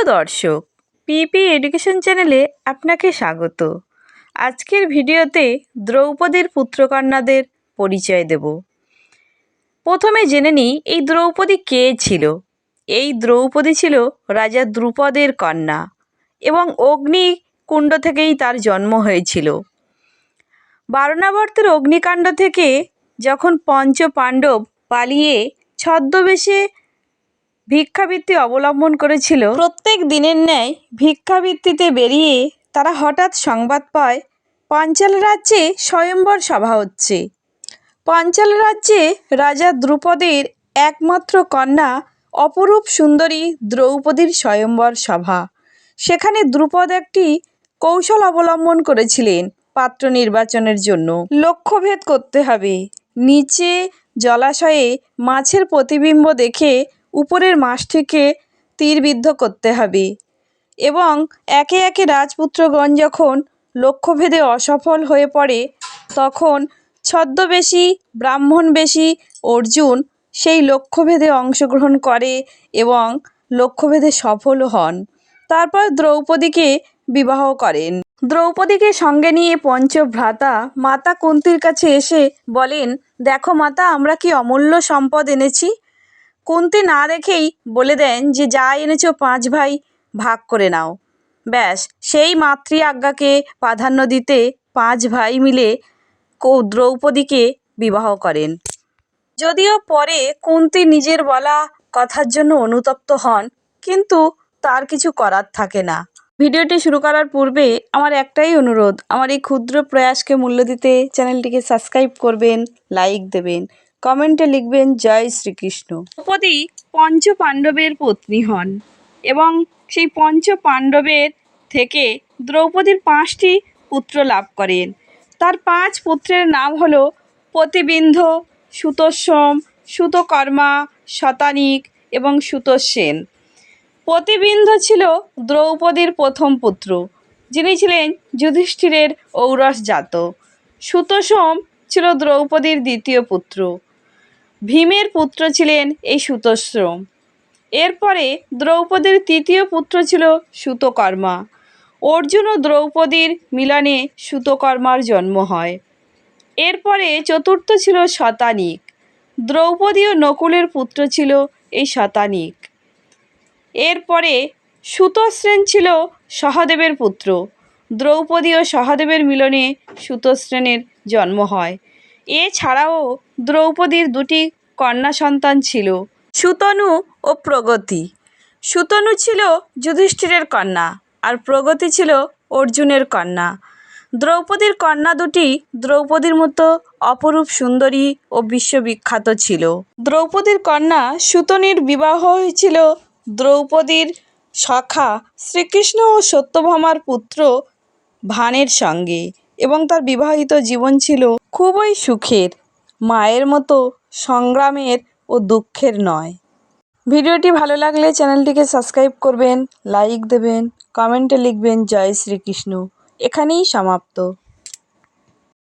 প্রিয় দর্শক, পিপি এডুকেশন চ্যানেলে আপনাকে স্বাগত। আজকের ভিডিওতে দ্রৌপদীর পুত্রকন্যাদের পরিচয় দেব। প্রথমে জেনে নিই, এই দ্রৌপদী কে ছিল? এই দ্রৌপদী ছিল রাজা দ্রুপদের কন্যা এবং অগ্নিকুণ্ড থেকেই তার জন্ম হয়েছিল। বারণাবর্তের অগ্নিকাণ্ড থেকে যখন পঞ্চ পাণ্ডব পালিয়ে ছদ্মবেশে ভিক্ষাবৃত্তি অবলম্বন করেছিল। প্রত্যেক দিনের ন্যায় ভিক্ষাবৃত্তিতে বেরিয়ে তারা হঠাৎ সংবাদ পায়, পাঞ্চাল রাজ্যে স্বয়ম্বর সভা হচ্ছে। পাঞ্চাল রাজ্যে রাজা দ্রুপদের একমাত্র কন্যা অপরূপ সুন্দরী দ্রৌপদীর স্বয়ম্বর সভা। সেখানে দ্রুপদ একটি কৌশল অবলম্বন করেছিলেন পাত্র নির্বাচনের জন্য। লক্ষ্যভেদ করতে হবে। নিচে জলাশয়ে মাছের প্রতিবিম্ব দেখে উপরের মাছটিকে তীরবিদ্ধ করতে হবে। এবং একে একে রাজপুত্রগণ যখন লক্ষ্যভেদে অসফল হয়ে পড়ে, তখন ছদ্মবেশী, ব্রাহ্মণবেশী অর্জুন সেই লক্ষ্যভেদে অংশগ্রহণ করে এবং লক্ষ্যভেদে সফলও হন। তারপর দ্রৌপদীকে বিবাহ করেন। দ্রৌপদীকে সঙ্গে নিয়ে পঞ্চভ্রাতা মাতা কুন্তির কাছে এসে বলেন, দেখো মাতা, আমরা কি অমূল্য সম্পদ এনেছি? কুন্তি না দেখেই বলে দেন যে যা এনেছ পাঁচ ভাই, ভাগ করে নাও। ব্যাস, সেই মাতৃ আজ্ঞাকে প্রাধান্য দিতে পাঁচ ভাই মিলে দ্রৌপদীকে বিবাহ করেন। যদিও পরে কুন্তি নিজের বলা কথার জন্য অনুতপ্ত হন, কিন্তু তার কিছু করার থাকে না। ভিডিওটি শুরু করার পূর্বে আমার একটাই অনুরোধ, আমার এই ক্ষুদ্র প্রয়াসকে মূল্য দিতে চ্যানেলটিকে সাবস্ক্রাইব করবেন, লাইক দেবেন। কমেন্টে লিখবেন, জয় শ্রীকৃষ্ণ। দ্রৌপদী পঞ্চ পাণ্ডবের পত্নী হন এবং সেই পঞ্চ পাণ্ডবের থেকে দ্রৌপদীর পাঁচটি পুত্র লাভ করেন। তার পাঁচ পুত্রের নাম হল প্রতিবিন্ধ সুতোসম সুতকর্মা, শতানিক এবং সুতোসেন প্রতিবিন্ধ ছিল দ্রৌপদীর প্রথম পুত্র, যিনি ছিলেন যুধিষ্ঠিরের ঔরস জাত। সুতোসম ছিল দ্রৌপদীর দ্বিতীয় পুত্র। ভীমের পুত্র ছিলেন এই সুতোশ্রম এরপরে দ্রৌপদীর তৃতীয় পুত্র ছিল সুতকর্মা। অর্জুন ও দ্রৌপদীর মিলনে সুতকর্মার জন্ম হয়। এরপরে চতুর্থ ছিল শতানিক। দ্রৌপদী ও নকুলের পুত্র ছিল এই শতানিক। এরপরে সুতশ্রেণ ছিল সহদেবের পুত্র। দ্রৌপদী ও সহদেবের মিলনে সুতশ্রেণের জন্ম হয়। এছাড়াও দ্রৌপদীর দুটি কন্যা সন্তান ছিল, সুতনু ও প্রগতি। সুতনু ছিল যুধিষ্ঠিরের কন্যা আর প্রগতি ছিল অর্জুনের কন্যা। দ্রৌপদীর কন্যা দুটি দ্রৌপদীর মতো অপরূপ সুন্দরী ও বিশ্ববিখ্যাত ছিল। দ্রৌপদীর কন্যা সুতনির বিবাহ হয়েছিল দ্রৌপদীর সখা শ্রীকৃষ্ণ ও সত্যভামার পুত্র ভানের সঙ্গে এবং তার বিবাহিত জীবন ছিল খুবই সুখের, মায়ের মতো সংগ্রামের ও দুঃখের নয়। ভিডিওটি ভালো লাগলে চ্যানেলটিকে সাবস্ক্রাইব করবেন, লাইক দেবেন, কমেন্টে লিখবেন, জয় শ্রীকৃষ্ণ। এখানেই সমাপ্ত।